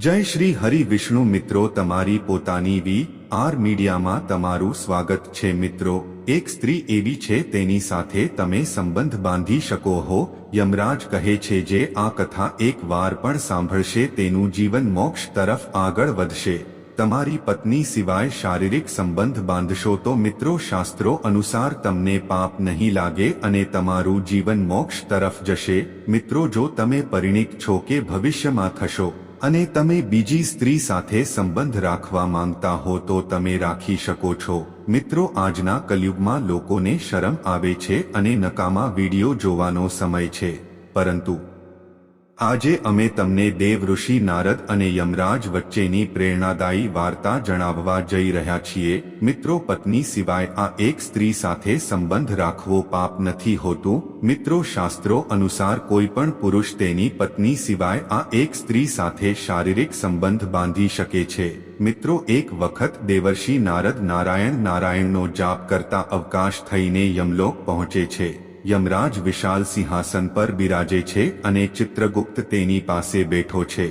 જય શ્રી હરિ વિષ્ણુ મિત્રો, તમારી પોતાની વી આર મીડિયામાં તમારું સ્વાગત છે મિત્રો. એક સ્ત્રી એવી છે, તેની સાથે તમે સંબંધ બાંધી શકો હો. યમરાજ કહે છે જે આ કથા એક વાર પણ સાંભળશે, તેનું જીવન મોક્ષ તરફ આગળ વધશે. તમારી પત્ની સિવાય શારીરિક સંબંધ બાંધશો તો મિત્રો, શાસ્ત્રો અનુસાર તમને પાપ નહીં લાગે અને તમારું જીવન મોક્ષ તરફ જશે. મિત્રો, જો તમે પરિણીત છો કે ભવિષ્યમાં થશો અને તમે બીજી સ્ત્રી સાથે સંબંધ રાખવા માંગતા હો તો તમે રાખી શકો છો. મિત્રો, આજના કલયુગમાં લોકોને શરમ આવે છે અને નકામા વીડિયો જોવાનો સમય છે. પરંતુ આજે અમે તમને દેવ ઋષિ નારદ અને યમરાજ વચ્ચેની પ્રેરણાદાયી વાર્તા જણાવવા જઈ રહ્યા છીએ. મિત્રો, પત્ની સિવાય આ એક સ્ત્રી સાથે સંબંધ રાખવો પાપ નથી હોતું. મિત્રો, શાસ્ત્રો અનુસાર કોઈ પણ પુરુષ તેની પત્ની સિવાય આ એક સ્ત્રી સાથે શારીરિક સંબંધ બાંધી શકે છે. મિત્રો, એક વખત દેવર્ષિ નારદ નારાયણ નારાયણનો જાપ કરતા અવકાશ થઈને યમલોક પહોંચે છે. યમરાજ વિશાલ સિંહાસન પર બિરાજે છે અને ચિત્રગુપ્ત તેની પાસે બેઠો છે.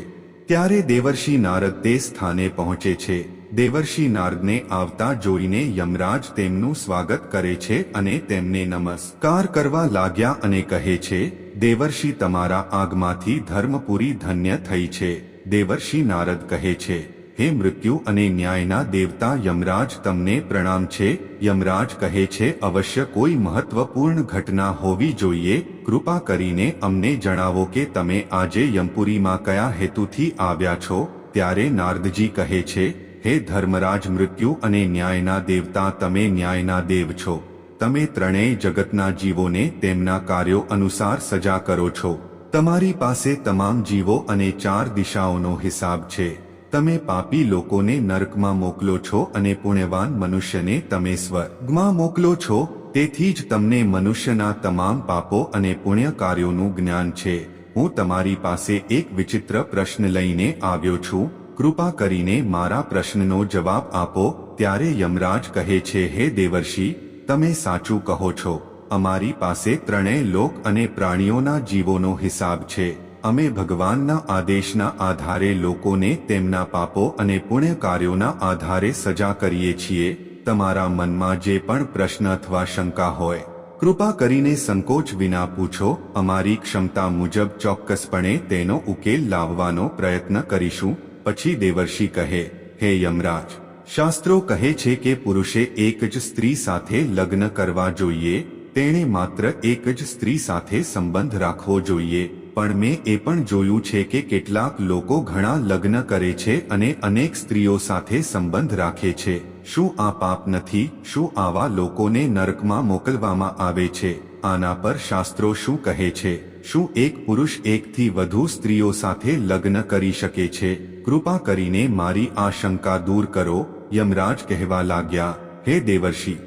ત્યારે દેવર્ષિ નારદ તે સ્થાને પહોંચે છે. દેવર્ષિ નારદને આવતા જોઈને યમરાજ તેમનું સ્વાગત કરે છે અને તેમને નમસ્કાર કરવા લાગ્યા અને કહે છે, દેવર્ષિ તમારા આગમાંથી ધર્મપુરી ધન્ય થઈ છે. દેવર્ષિ નારદ કહે છે હે મૃત્યુ અને ન્યાયના દેવતા યમરાજ, તમને પ્રણામ છે. યમરાજ કહે છે, અવશ્ય કોઈ મહત્વપૂર્ણ ઘટના હોવી જોઈએ. કૃપા કરીને અમને જણાવો કે તમે આજે યમપુરીમાં કયા હેતુથી આવ્યા છો. ત્યારે નારદજી કહે છે, હે ધર્મરાજ, મૃત્યુ અને ન્યાયના દેવતા, તમે ન્યાયના દેવ છો. તમે ત્રણેય જગતના જીવોને તેમના કાર્યો અનુસાર સજા કરો છો. તમારી પાસે તમામ જીવો અને ચાર દિશાઓનો હિસાબ છે. તમે પાપી લોકોને નરકમાં મોકલો છો અને પુણ્યવાન મનુષ્યને તમે સ્વર્ગમાં મોકલો છો, તેથી જ તમને મનુષ્યના તમામ પાપો અને પુણ્ય કાર્યોનું જ્ઞાન છે. હું તમારી પાસે એક વિચિત્ર પ્રશ્ન લઈને આવ્યો છું. કૃપા કરીને મારા પ્રશ્નનો જવાબ આપો. ત્યારે યમરાજ કહે છે, હે દેવર્ષિ, તમે સાચું કહો છો. અમારી પાસે ત્રણેય લોક અને પ્રાણીઓના જીવોનો હિસાબ છે. અમે ભગવાનના આદેશના આધારે લોકોને તેમના પાપો અને પુણ્ય કાર્યોના આધારે સજા કરીએ છીએ. તમારા મનમાં જે પણ પ્રશ્ન અથવા શંકા હોય, કૃપા કરીને સંકોચ વિના પૂછો. અમારી ક્ષમતા મુજબ ચોક્કસપણે તેનો ઉકેલ લાવવાનો પ્રયત્ન કરીશું. પછી દેવર્ષિ કહે, હે યમરાજ, શાસ્ત્રો કહે છે કે પુરુષે એક જ સ્ત્રી સાથે લગ્ન કરવા જોઈએ. તેણે માત્ર એક જ સ્ત્રી સાથે સંબંધ રાખવો જોઈએ. પણ મેં એ પણ જોયું છે કે કેટલાક લોકો ઘણા લગ્ન કરે છે અને અનેક સ્ત્રીઓ સાથે સંબંધ રાખે છે. શું આ પાપ નથી? શું આવા લોકોને નરકમાં મોકલવામાં આવે છે? આના પર શાસ્ત્રો શું કહે છે? શું એક પુરુષ એકથી વધુ સ્ત્રીઓ સાથે લગ્ન કરી શકે છે? કૃપા કરીને મારી આ શંકા દૂર કરો. યમરાજ કહેવા લાગ્યા, હે દેવર્ષિ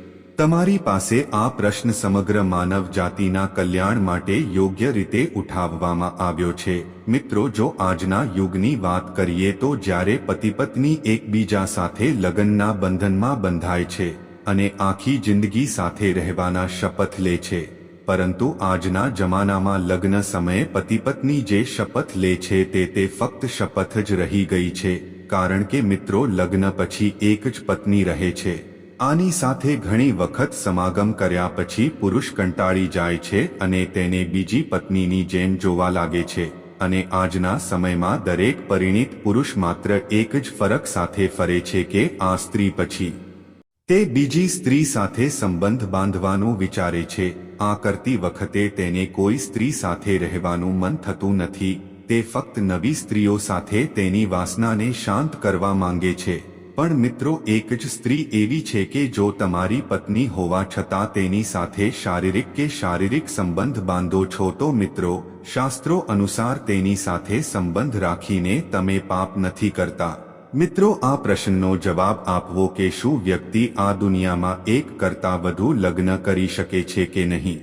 તમારી પાસે આ પ્રશ્ન સમગ્ર માનવ જાતિના કલ્યાણ માટે યોગ્ય રીતે ઉઠાવવામાં આવ્યો છે. મિત્રો, જો આજના યુગની વાત કરીએ તો જ્યારે પતિ પત્ની એકબીજા સાથે લગ્નના બંધનમાં બંધાય છે અને આખી જિંદગી સાથે રહેવાના શપથ લે છે, પરંતુ આજના જમાનામાં લગ્ન સમયે પતિ પત્ની જે શપથ લે છે તે તે ફક્ત શપથ જ રહી ગઈ છે, કારણ કે મિત્રો, લગ્ન પછી એક જ પત્ની રહે છે. આની સાથે ઘણી વખત સમાગમ કર્યા પછી પુરુષ કંટાળી જાય છે અને તેને બીજી પત્નીની જેમ જોવા લાગે છે. અને આજના સમયમાં દરેક પરિણીત પુરુષ માત્ર એક જ ફરક સાથે ફરે છે કે આ સ્ત્રી પછી. તે બીજી સ્ત્રી સાથે સંબંધ બાંધવાનું વિચારે છે. આ કરતી વખતે તેને કોઈ સ્ત્રી સાથે રહેવાનું મન થતું નથી. તે ફક્ત નવી સ્ત્રીઓ સાથે તેની વાસનાને શાંત કરવા માંગે છે. પણ મિત્રો એક જ સ્ત્રી એવી છે કે જો તમારી પત્ની હોવા છતાં તેની સાથે શારીરિક કે શારીરિક સંબંધ બાંધો છો તો મિત્રો, શાસ્ત્રો અનુસાર તેની સાથે સંબંધ રાખીને તમે પાપ નથી કરતા. મિત્રો, આ પ્રશ્નનો જવાબ આપવો કે શું વ્યક્તિ આ દુનિયામાં એક કરતા વધુ લગ્ન કરી શકે છે કે નહીં?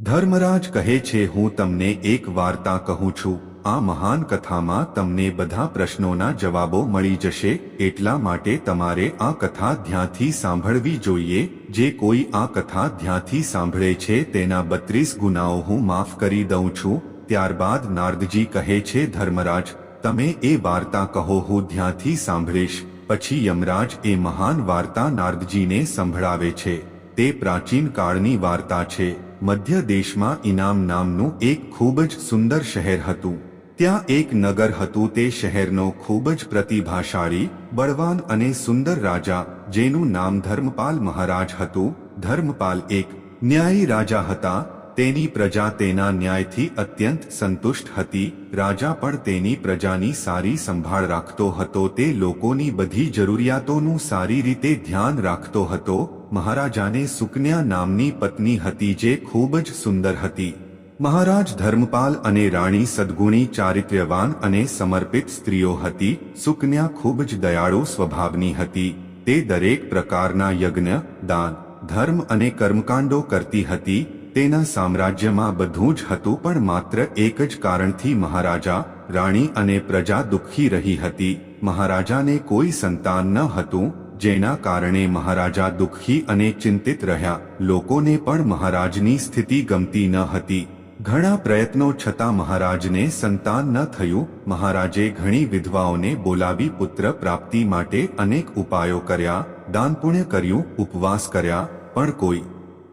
ધર્મરાજ કહે છે, હું તમને એક વાર્તા કહું છું. આ મહાન કથામાં તમને બધા પ્રશ્નોના જવાબો મળી જશે, એટલા માટે તમારે આ કથા ધ્યાનથી સાંભળવી જોઈએ, જે કોઈ આ કથા ધ્યાનથી સાંભળે છે તેના બત્રીસ ગુનાઓ હું માફ કરી દઉં છું, ત્યારબાદ નારદજી કહે છે, ધર્મરાજ, તમે એ વાર્તા કહો, હું ધ્યાનથી સાંભળીશ. પછી યમરાજ એ મહાન વાર્તા નારદજીને સંભળાવે છે. તે પ્રાચીન કાળની વાર્તા છે. મધ્ય દેશમાં ઇનામ નામનું એક ખૂબ જ સુંદર શહેર હતું. ત્યાં એક નગર હતું તે શહેરનો ખૂબ જ પ્રતિભાશાળી, બળવાન અને સુંદર રાજા, જેનું નામ ધર્મપાલ મહારાજ હતું. ધર્મપાલ એક ન્યાયી રાજા હતા. તેની પ્રજા તેના ન્યાયથી અત્યંત સંતુષ્ટ હતી. રાજા પણ તેની પ્રજાની સારી સંભાળ રાખતો હતો. તે લોકોની બધી જરૂરિયાતોનું સારી રીતે ધ્યાન રાખતો હતો. મહારાજાને સુકન્યા નામની પત્ની હતી જે ખૂબ જ સુંદર હતી. મહારાજ ધર્મપાલ અને રાણી સદગુણી ચારિત્ર્યવાન અને સમર્પિત સ્ત્રીઓ હતી, સુકન્યા ખૂબ જ દયાળુ સ્વભાવની હતી, તે દરેક પ્રકારના યજ્ઞ, દાન, ધર્મ અને કર્મકાંડો કરતી હતી, તેના સામ્રાજ્યમાં બધું જ હતું પણ માત્ર એક જ કારણથી મહારાજા, રાણી અને પ્રજા દુઃખી રહી હતી, મહારાજાને કોઈ સંતાન ન હતું, જેના કારણે મહારાજા દુઃખી અને ચિંતિત રહ્યા, લોકોને પણ મહારાજની સ્થિતિ ગમતી ન હતી. ઘણા પ્રયત્નો છતાં મહારાજને સંતાન ન થયું. મહારાજે ઘણી વિધવાઓને બોલાવી પુત્ર પ્રાપ્તિ માટે અનેક ઉપાયો કર્યા, દાન પુણ્ય કર્યું, ઉપવાસ કર્યા, પણ કોઈ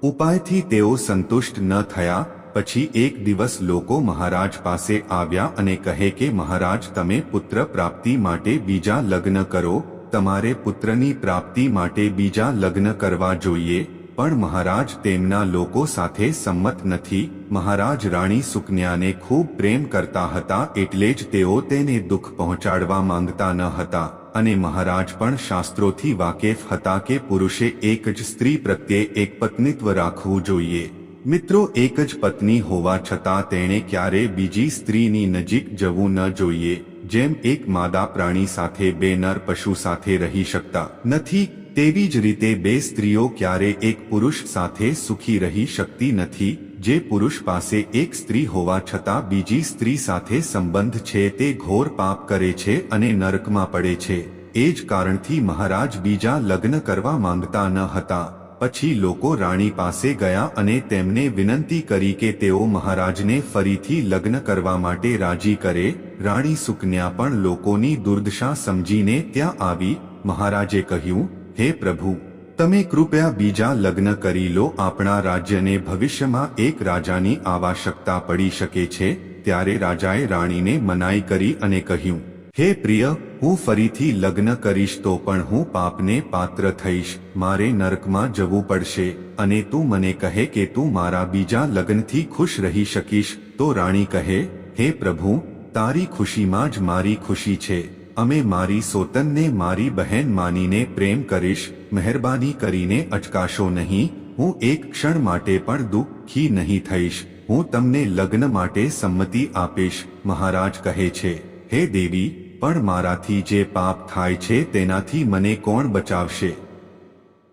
ઉપાયથી તેઓ સંતુષ્ટ ન થયા. પછી એક દિવસ લોકો મહારાજ પાસે આવ્યા અને કહે કે, મહારાજ, તમે પુત્ર પ્રાપ્તિ માટે બીજા લગ્ન કરો. તમારે પુત્રની પ્રાપ્તિ માટે બીજા લગ્ન કરવા જોઈએ. પણ મહારાજ તેમના લોકો સાથે સંમત નથી. મહારાજ રાણી સુકન્યાને ખૂબ પ્રેમ કરતા હતા એટલે જ તેઓ તેને દુઃખ પહોંચાડવા માંગતા ન હતા. અને મહારાજ પણ શાસ્ત્રોથી વાકેફ હતા કે પુરુષે એક જ સ્ત્રી પ્રત્યે એક પત્નીત્વ રાખવું જોઈએ. મિત્રો, એક જ પત્ની હોવા છતાં તેણે ક્યારે બીજી સ્ત્રીની નજીક જવું ન જોઈએ. જેમ એક માદા પ્રાણી સાથે બે નર પશુ સાથે રહી શકતા નથી તેવી જ રીતે બે સ્ત્રીઓ ક્યારે એક પુરુષ સાથે સુખી રહી શકતી નથી, જે પુરુષ પાસે એક સ્ત્રી હોવા છતાં બીજી સ્ત્રી સાથે સંબંધ છે તે ઘોર પાપ કરે છે અને નરકમાં પડે છે. એ જ કારણથી મહારાજ બીજા લગ્ન કરવા માંગતા ન હતા. પછી લોકો રાણી પાસે ગયા અને તેમને વિનંતી કરી કે તેઓ મહારાજને ફરીથી લગ્ન કરવા માટે રાજી કરે. રાણી સુકન્યા પણ લોકોની દુર્દશા સમજીને ત્યાં આવી. મહારાજે કહ્યું હે પ્રભુ, તમે કૃપયા બીજા લગ્ન કરી લો. આપણા રાજ્યને ભવિષ્યમાં એક રાજાની આવશ્યકતા પડી શકે છે. ત્યારે રાજાએ રાણીને મનાઈ કરી અને કહ્યું, હે પ્રિય, હું ફરીથી લગ્ન કરીશ તો પણ હું પાપને પાત્ર થઈશ. મારે નરકમાં જવું પડશે અને તું મને કહે કે તું મારા બીજા લગ્નથી ખુશ રહી શકીશ. તો રાણી કહે, હે પ્રભુ, તારી ખુશીમાં જ મારી ખુશી છે. અમે મારી સોતનને, મારી બહેન માનીને પ્રેમ કરીશ, મહેરબાની કરીને અચકાશો નહીં, હું એક ક્ષણ માટે પણ દુઃખી નહીં થઈશ, હું તમને લગ્ન માટે સંમતિ આપીશ, મહારાજ કહે છે, હે દેવી, પણ મારાથી જે પાપ થાય છે તેનાથી મને કોણ બચાવશે?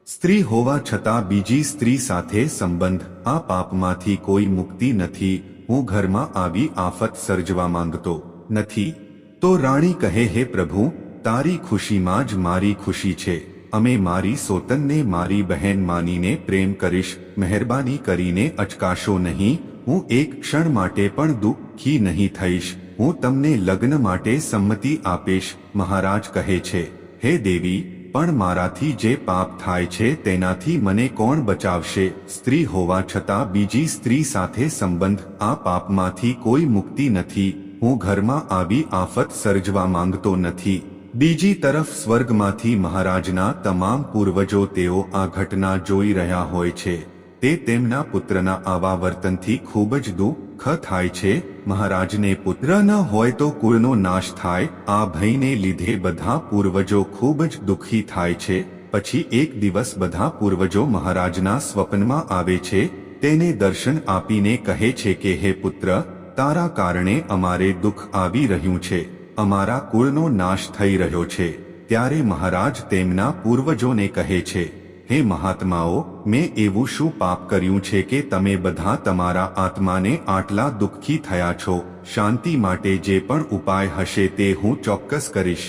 સ્ત્રી હોવા છતાં બીજી સ્ત્રી સાથે સંબંધ, આ પાપમાંથી કોઈ મુક્તિ નથી, હું ઘરમાં આવી આફત સર્જવા માંગતો નથી. તો રાણી કહે, હે પ્રભુ, તારી ખુશીમાં જ મારી ખુશી છે. અમે મારી સોતનને, મારી બહેન માનીને પ્રેમ કરીશ, મહેરબાની કરીને અચકાશો નહીં. હું એક ક્ષણ માટે પણ દુઃખી નહીં થઈશ. હું તમને લગ્ન માટે સંમતિ આપીશ. મહારાજ કહે છે, હે દેવી, પણ મારાથી જે પાપ થાય છે તેનાથી મને કોણ બચાવશે? સ્ત્રી હોવા છતાં બીજી સ્ત્રી સાથે સંબંધ આ પાપમાંથી કોઈ મુક્તિ નથી. હું ઘરમાં આવી આફત સર્જવા માંગતો નથી. બીજી તરફ સ્વર્ગમાંથી મહારાજના તમામ પૂર્વજો તેઓ આ ઘટના જોઈ રહ્યા હોય છે. તે તેમના પુત્રના આવા વર્તનથી ખૂબ જ દુઃખ થાય છે. મહારાજને પુત્ર ન હોય તો કુળનો નાશ થાય. આ ભયને લીધે બધા પૂર્વજો ખૂબ જ દુઃખી થાય છે. પછી એક દિવસ બધા પૂર્વજો મહારાજના સ્વપ્નમાં આવે છે. તેને દર્શન આપીને કહે છે કે, હે પુત્ર તારા કારણે અમારે દુઃખ આવી રહ્યું છે. અમારા કુળનો નાશ થઈ રહ્યો છે. ત્યારે મહારાજ તેમના પૂર્વજોને કહે છે, હે મહાત્માઓ, મેં એવું શું પાપ કર્યું છે કે તમે બધા તમારા આત્માને આટલા દુઃખી થયા છો? શાંતિ માટે જે પણ ઉપાય હશે તે હું ચોક્કસ કરીશ.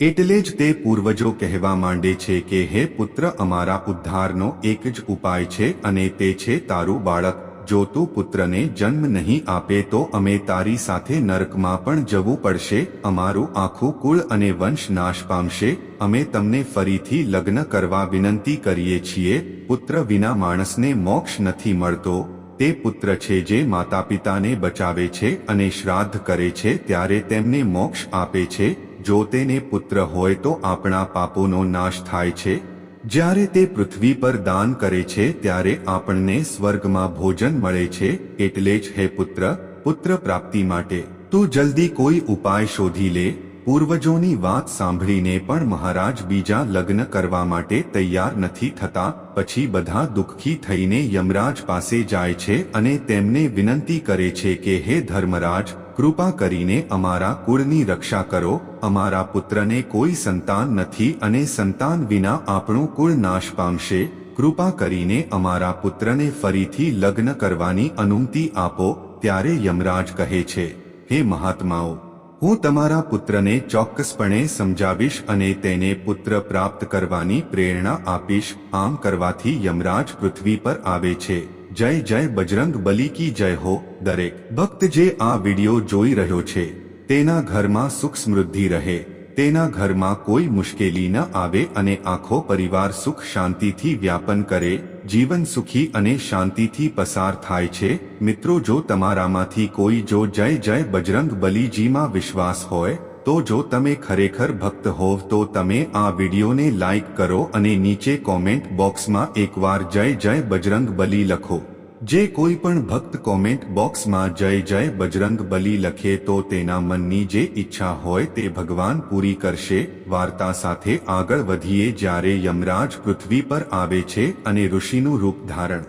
એટલે જ તે પૂર્વજો કહેવા માંડે છે કે, હે પુત્ર, અમારા ઉદ્ધારનો એક જ ઉપાય છે અને તે છે તારું બાળક. જો તું પુત્રને જન્મ નહીં આપે તો અમે તારી સાથે નરકમાં પણ જવું પડશે, અમારું આખું કુળ અને વંશ નાશ પામશે, અમે તમને ફરીથી લગ્ન કરવા વિનંતી કરીએ છીએ, પુત્ર વિના માણસને મોક્ષ નથી મળતો, તે પુત્ર છે જે માતા પિતાને બચાવે છે અને શ્રાદ્ધ કરે છે ત્યારે તેમને મોક્ષ આપે છે, જો તેને પુત્ર હોય તો આપણા પાપોનો નાશ થાય છે જ્યારે તે પૃથ્વી પર દાન કરે છે, ત્યારે આપણને સ્વર્ગમાં ભોજન મળે છે, એટલે જ હે પુત્ર પુત્ર પ્રાપ્તિ માટે. તું જલ્દી કોઈ ઉપાય શોધી લે. પૂર્વજોની વાત સાંભળીને પણ મહારાજ બીજા લગ્ન કરવા માટે તૈયાર નથી થતા, પછી બધા દુઃખી થઈને યમરાજ પાસે જાય છે અને તેમને વિનંતી કરે છે કે, હે ધર્મરાજ કૃપા કરીને અમારા કુળની રક્ષા કરો, અમારા પુત્રને કોઈ સંતાન નથી અને સંતાન વિના આપણું કુળ નાશ પામશે. કૃપા કરીને અમારા પુત્રને ફરીથી લગ્ન કરવાની અનુમતિ આપો, ત્યારે યમરાજ કહે છે, હે મહાત્માઓ, હું તમારા પુત્રને ચોક્કસપણે સમજાવીશ અને તેને પુત્ર પ્રાપ્ત કરવાની પ્રેરણા આપીશ. આમ કરવાથી યમરાજ પૃથ્વી પર આવે છે. જય જય બજરંગ બલી કી જય હો, દરેક ભક્ત જે આ વિડિયો જોઈ રહ્યો છે, તેના ઘરમાં સુખ સમૃદ્ધિ રહે, તેના ઘરમાં કોઈ મુશ્કેલી ન આવે અને આખો પરિવાર સુખ શાંતિથી વ્યાપન કરે, જીવન સુખી અને શાંતિથી પસાર થાય છે. મિત્રો, જો તમારામાંથી કોઈ જો જય જય બજરંગ બલીજીમાં વિશ્વાસ હોય તો જો તમે ખરેખર ભક્ત હોવ તો તમે આ વિડીયોને લાઈક કરો અને નીચે કોમેન્ટ બોક્સમાં એકવાર જય જય બજરંગ બલી લખો. જે કોઈ પણ ભક્ત કોમેન્ટ બોક્સમાં જય જય બજરંગ બલી લખે તો તેના મનની જે ઈચ્છા હોય તે ભગવાન પૂરી કરશે. વાર્તા સાથે આગળ વધીએ જ્યારે યમરાજ પૃથ્વી પર આવે છે અને ઋષિનું રૂપ ધારણ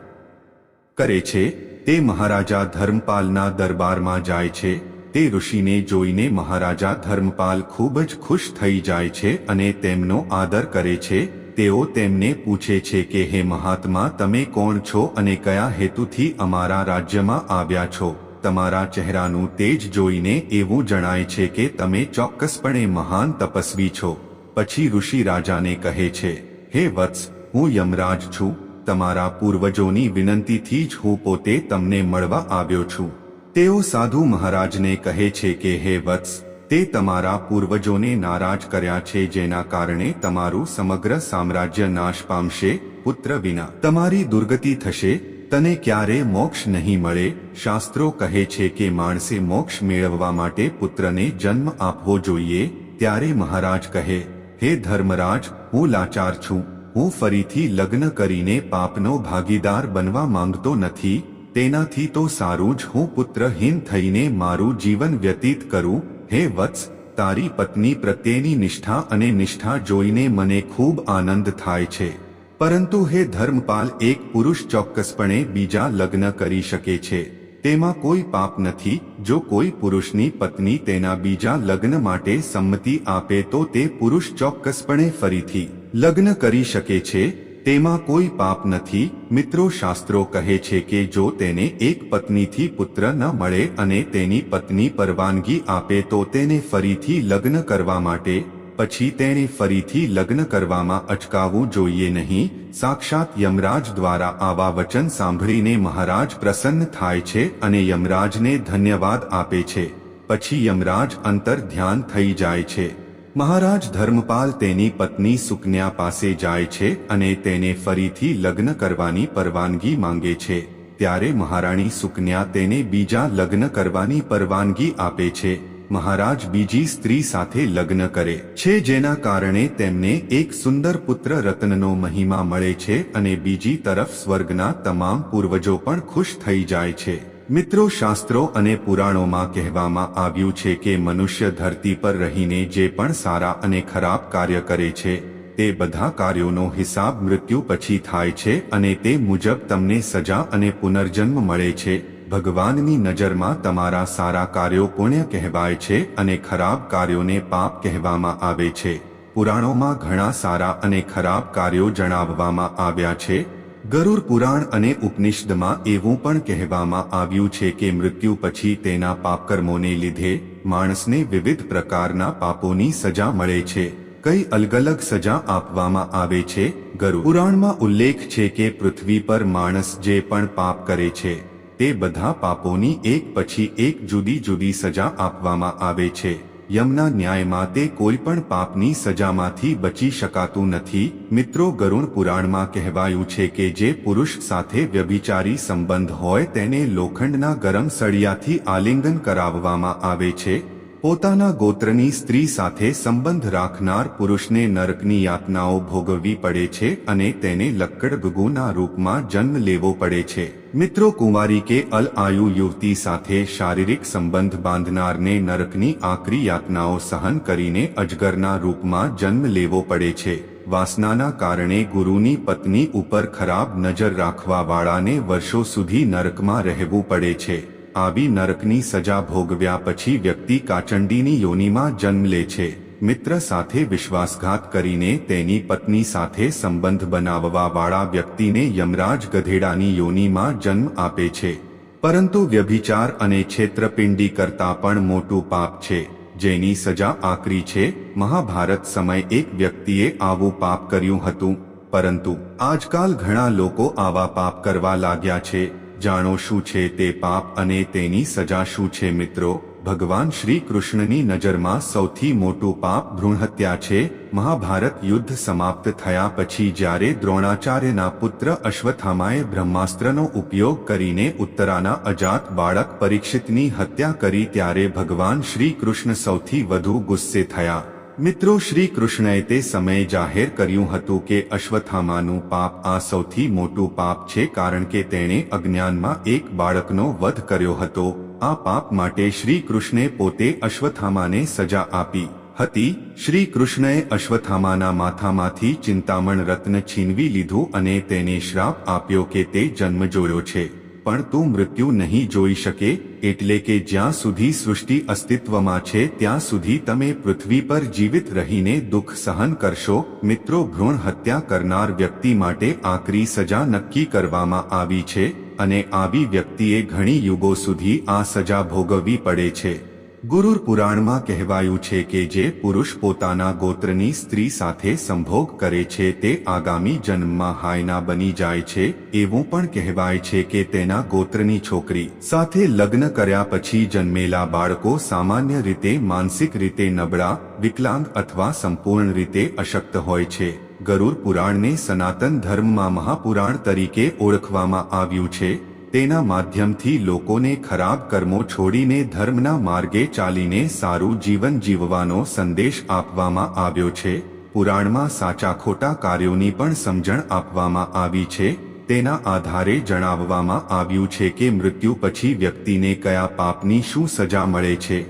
કરે છે. તે મહારાજા ધર્મપાલના દરબારમાં જાય છે. તે ઋષિને જોઈને મહારાજા ધર્મપાલ ખૂબ જ ખુશ થઈ જાય છે અને તેમનો આદર કરે છે. તેઓ તેમને પૂછે છે કે, હે મહાત્મા, તમે કોણ છો અને કયા હેતુથી અમારા રાજ્યમાં આવ્યા છો? તમારા ચહેરાનું તેજ જોઈને એવું જણાય છે કે, તમે ચોક્કસપણે મહાન તપસ્વી છો. પછી ઋષિ રાજાને કહે છે, હે વત્સ, હું યમરાજ છું. તમારા પૂર્વજોની વિનંતીથી જ હું પોતે તમને મળવા આવ્યો છું. તેઓ સાધુ મહારાજને કહે છે કે, હે વત્સ, તે તમારા પૂર્વજોને નારાજ કર્યા છે, જેના કારણે તમારું સમગ્ર સામ્રાજ્ય નાશ પામશે, પુત્ર વિના. તમારી દુર્ગતિ થશે, તને ક્યારે મોક્ષ નહીં મળે? શાસ્ત્રો કહે છે કે, માણસે મોક્ષ મેળવવા માટે પુત્રને જન્મ આપવો જોઈએ. ત્યારે મહારાજ કહે, હે ધર્મરાજ, હું લાચાર છું. હું ફરીથી લગ્ન કરીને પાપનો ભાગીદાર બનવા માંગતો નથી. તેનાથી તો સારું જ હું પુત્રહીન થઈને મારું જીવન વ્યતીત કરું, હે વત્સ, તારી પત્ની પ્રત્યેની નિષ્ઠા અને નિષ્ઠા જોઈને મને ખૂબ આનંદ થાય છે. પરંતુ હે ધર્મપાલ, એક પુરુષ ચોક્કસપણે બીજા લગ્ન કરી શકે છે. તેમાં કોઈ પાપ નથી, જો કોઈ પુરુષની પત્ની તેના બીજા લગ્ન માટે સંમતિ આપે તો તે પુરુષ ચોક્કસપણે ફરીથી લગ્ન કરી શકે છે તેમાં કોઈ પાપ નથી. મિત્રો શાસ્ત્રો કહે છે કે જો તેને એક પત્નીથી પુત્ર ન મળે અને તેની પત્ની પરવાનગી આપે તો તેને ફરીથી લગ્ન કરવા માટે, પછી તેણે ફરીથી લગ્ન કરવામાં અટકાવવું જોઈએ નહીં. સાક્ષાત યમરાજ દ્વારા આવા વચન સાંભળીને મહારાજ પ્રસન્ન થાય છે અને યમરાજને ધન્યવાદ આપે છે. પછી યમરાજ અંતર ધ્યાન થઈ જાય છે. મહારાજ ધર્મપાલ તેની પત્ની સુકન્યા પાસે જાય છે અને તેને ફરીથી લગ્ન કરવાની પરવાનગી માંગે છે. ત્યારે મહારાણી સુકન્યા તેને બીજા લગ્ન કરવાની પરવાનગી આપે છે. મહારાજ બીજી સ્ત્રી સાથે લગ્ન કરે છે, જેના કારણે તેમને એક સુંદર પુત્ર રત્નનો મહિમા મળે છે અને બીજી તરફ સ્વર્ગના તમામ પૂર્વજો પણ ખુશ થઈ જાય છે. મિત્રો શાસ્ત્રો અને પુરાણોમાં કહેવામાં આવ્યું છે કે મનુષ્ય ધરતી પર રહીને જે પણ સારા અને ખરાબ કાર્ય કરે છે, તે બધા કાર્યોનો હિસાબ મૃત્યુ પછી થાય છે અને તે મુજબ તમને સજા અને પુનર્જન્મ મળે છે. ભગવાનની નજરમાં તમારા સારા કાર્યો પુણ્ય કહેવાય છે અને ખરાબ કાર્યોને પાપ કહેવામાં આવે છે. પુરાણોમાં ઘણા સારા અને ખરાબ કાર્યો જણાવવામાં આવ્યા છે. ગરુર પુરાણ અને ઉપનિષદમાં એવું પણ કહેવામાં આવ્યું છે કે મૃત્યુ પછી તેના પાપકર્મોને લીધે માણસને વિવિધ પ્રકારના પાપોની સજા મળે છે. કઈ અલગ અલગ સજા આપવામાં આવે છે? ગરુ પુરાણમાં ઉલ્લેખ છે કે પૃથ્વી પર માણસ જે પણ પાપ કરે છે, તે બધા પાપોની એક પછી એક જુદી જુદી સજા આપવામાં આવે છે. યમના ન્યાયમાં તે કોઈ પણ પાપની સજામાંથી બચી શકાતું નથી. મિત્રો ગરુણ પુરાણમાં કહેવાયું છે કે જે પુરુષ સાથે વ્યભિચારી સંબંધ હોય તેને લોખંડના ગરમ સળિયાથી આલિંગન કરાવવામાં આવે છે. પોતાના ગોત્રની સ્ત્રી સાથે સંબંધ રાખનાર પુરુષને નરકની યાતનાઓ ભોગવવી પડે છે અને તેને લક્કડ ગુગુના રૂપમાં જન્મ લેવો પડે છે. મિત્રો કુંવારી કે અલ આયુ યુવતી સાથે શારીરિક સંબંધ બાંધનારને નરકની આકરી યાતનાઓ સહન કરીને અજગરના રૂપમાં જન્મ લેવો પડે છે. વાસનાના કારણે ગુરુની પત્ની ઉપર ખરાબ નજર રાખવા વાળાને વર્ષો સુધી નરકમાં રહેવું પડે છે. આવી નરકની સજા ભોગવ્યા પછી વ્યક્તિ કાચંડીની યોનિમાં જન્મ લે છે. મિત્ર સાથે વિશ્વાસઘાત કરીને તેની પત્ની સાથે સંબંધ બનાવવા વાળા વ્યક્તિને યમરાજ ગધેડાની યોનિમાં જન્મ આપે છે. પરંતુ વ્યભિચાર અને છેતરપિંડી કરતા પણ મોટું પાપ છે. જેની સજા આકરી છે. મહાભારત સમય એક વ્યક્તિએ આવું પાપ કર્યું હતું. પરંતુ આજકાલ ઘણા લોકો આવા પાપ કરવા લાગ્યા છે. જાણો શું છે તે પાપ અને તેની સજા શું છે મિત્રો? ભગવાન શ્રી કૃષ્ણની નજરમાં સૌથી મોટું પાપ ભ્રૂણહત્યા છે. મહાભારત યુદ્ધ સમાપ્ત થયા પછી જ્યારે દ્રોણાચાર્યના પુત્ર અશ્વથામાએ બ્રહ્માસ્ત્રનો ઉપયોગ કરીને ઉત્તરાના અજાત બાળક પરીક્ષિતની હત્યા કરી ત્યારે ભગવાન શ્રી કૃષ્ણ સૌથી વધુ ગુસ્સે થયા. મિત્રો શ્રી કૃષ્ણએ તે સમયે જાહેર કર્યું હતું કે અશ્વત્થામાનું પાપ આ સૌથી મોટું પાપ છે કારણ કે તેણે અજ્ઞાનમાં એક બાળકનો વધ કર્યો હતો. આ પાપ માટે શ્રી કૃષ્ણે પોતે અશ્વત્થામાને સજા આપી હતી. શ્રી કૃષ્ણએ અશ્વત્થામાના માથામાંથી ચિંતામણ રત્ન છીનવી લીધું અને તેને શ્રાપ આપ્યો કે તે જન્મ જોયો છે. પણ તું મૃત્યુ નહીં જોઈ શકે. એટલે કે જ્યાં સુધી સૃષ્ટિ અસ્તિત્વમાં છે, ત્યાં સુધી તમે પૃથ્વી પર જીવિત રહીને દુઃખ સહન કરશો. મિત્રો, ભ્રૂણ હત્યા કરનાર વ્યક્તિ માટે આકરી સજા નક્કી કરવામાં આવી છે, અને આવી વ્યક્તિએ ઘણી યુગો સુધી આ સજા ભોગવવી પડે છે. ગુરુર પુરાણમાં કહેવાયું છે કે જે પુરુષ પોતાના ગોત્રની સ્ત્રી સાથે સંભોગ કરે છે, તે આગામી જન્મમાં હાયના બની જાય છે. એવું પણ કહેવાય છે કે તેના ગોત્રની છોકરી સાથે લગ્ન કર્યા પછી જન્મેલા બાળકો સામાન્ય રીતે માનસિક રીતે નબળા, વિકલાંગ અથવા સંપૂર્ણ રીતે અશક્ત હોય છે. ગરુર પુરાણને સનાતન ધર્મમાં મહાપુરાણ તરીકે ઓળખવામાં આવ્યું છે. તેના માધ્યમથી લોકોને ખરાબ કર્મો છોડીને ધર્મના માર્ગે ચાલીને સારું જીવન જીવવાનો સંદેશ આપવામાં આવ્યો છે. પુરાણમાં સાચા ખોટા કાર્યોની પણ સમજણ આપવામાં આવી છે. તેના આધારે જણાવવામાં આવ્યું છે કે મૃત્યુ પછી વ્યક્તિને કયા પાપની શું સજા મળે છે.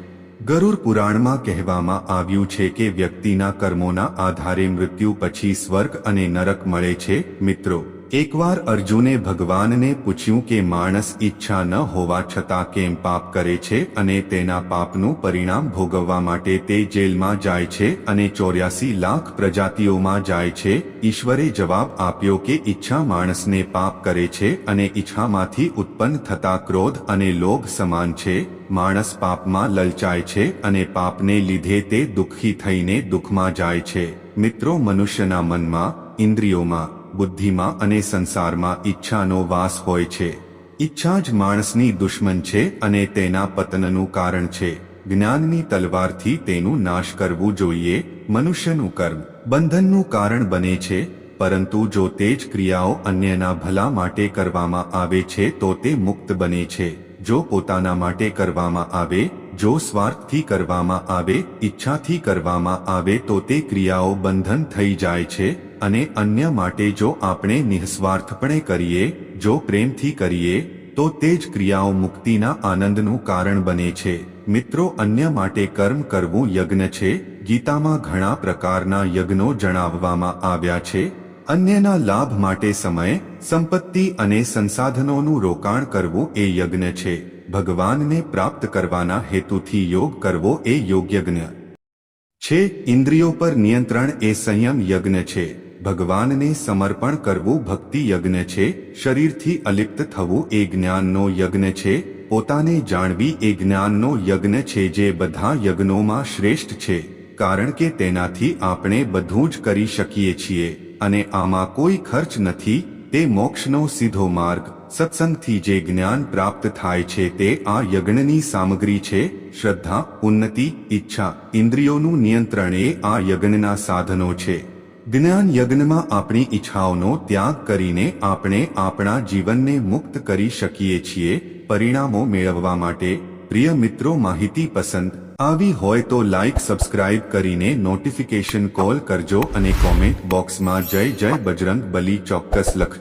ગરુર પુરાણમાં કહેવામાં આવ્યું છે કે વ્યક્તિના કર્મોના આધારે મૃત્યુ પછી સ્વર્ગ અને નરક મળે છે. મિત્રો એકવાર અર્જુને ભગવાનને પૂછ્યું કે માણસ ઈચ્છા ન હોવા છતાં કેમ પાપ કરે છે અને તેના પાપનું પરિણામ ભોગવવા માટે તે જેલમાં જાય છે અને ચોર્યાસી લાખ પ્રજાતિઓમાં જાય છે, ઈશ્વરે જવાબ આપ્યો કે ઈચ્છા માણસને પાપ કરે છે અને ઈચ્છામાંથી ઉત્પન્ન થતા ક્રોધ અને લોભ સમાન છે, માણસ પાપમાં લલચાય છે અને પાપને લીધે તે દુઃખી થઈને દુઃખમાં જાય છે. મિત્રો, મનુષ્યના મનમાં, ઇન્દ્રિયોમાં બુદ્ધિમાં અને સંસારમાં ઈચ્છાનો વાસ હોય છે. ઈચ્છા જ માણસની દુશ્મન છે અને તેના પતનનું કારણ છે. જ્ઞાનની તલવારથી તેનું નાશ કરવું જોઈએ, મનુષ્યનું કર્મ, બંધનનું કારણ બને છે, પરંતુ જો તે જ ક્રિયાઓ અન્યના ભલા માટે કરવામાં આવે છે તો તે મુક્ત બને છે. જો પોતાના માટે કરવામાં આવે, જો સ્વાર્થથી કરવામાં આવે, ઈચ્છાથી કરવામાં આવે તો તે ક્રિયાઓ બંધન થઈ જાય છે અને અન્ય માટે જો આપણે નિઃસ્વાર્થપણે કરીએ, જો પ્રેમથી કરીએ, તો તે જ ક્રિયાઓ મુક્તિના આનંદનું કારણ બને છે. મિત્રો, અન્ય માટે કર્મ કરવું યજ્ઞ છે. ગીતામાં ઘણા પ્રકારના યજ્ઞો જણાવવામાં આવ્યા છે. અન્યના લાભ માટે સમય, સંપત્તિ અને સંસાધનોનું રોકાણ કરવું એ યજ્ઞ છે. ભગવાનને પ્રાપ્ત કરવાના હેતુથી યોગ કરવો એ યોગ્યજ્ઞ છે. ઇન્દ્રિયો પર નિયંત્રણ એ સંયમ યજ્ઞ છે. ભગવાનને સમર્પણ કરવું ભક્તિ યજ્ઞ છે, શરીરથી અલિપ્ત થવું એ જ્ઞાનનો યજ્ઞ છે, પોતાને જાણવી એ જ્ઞાનનો યજ્ઞ છે જે બધા યજ્ઞોમાં શ્રેષ્ઠ છે, કારણ કે તેનાથી આપણે બધું જ કરી શકીએ છીએ, અને આમાં કોઈ ખર્ચ નથી, તે મોક્ષનો સીધો માર્ગ, સત્સંગથી જે જ્ઞાન પ્રાપ્ત થાય છે તે આ યજ્ઞની સામગ્રી છે, શ્રદ્ધા, ઉન્નતિ, ઈચ્છા, ઇન્દ્રિયોનું નિયંત્રણ એ આ યજ્ઞના સાધનો છે. જ્ઞાન યજ્ઞમાં આપણી ઈચ્છાઓનો ત્યાગ કરીને આપણે આપણા જીવનને મુક્ત કરી શકીએ છીએ, પરિણામો મેળવવા માટે. પ્રિય મિત્રો, માહિતી પસંદ. આવી હોય તો લાઈક સબસ્ક્રાઇબ કરીને નોટિફિકેશન કોલ કરજો અને કોમેન્ટ બોક્સમાં જય જય બજરંગ બલી ચોક્કસ લખજો.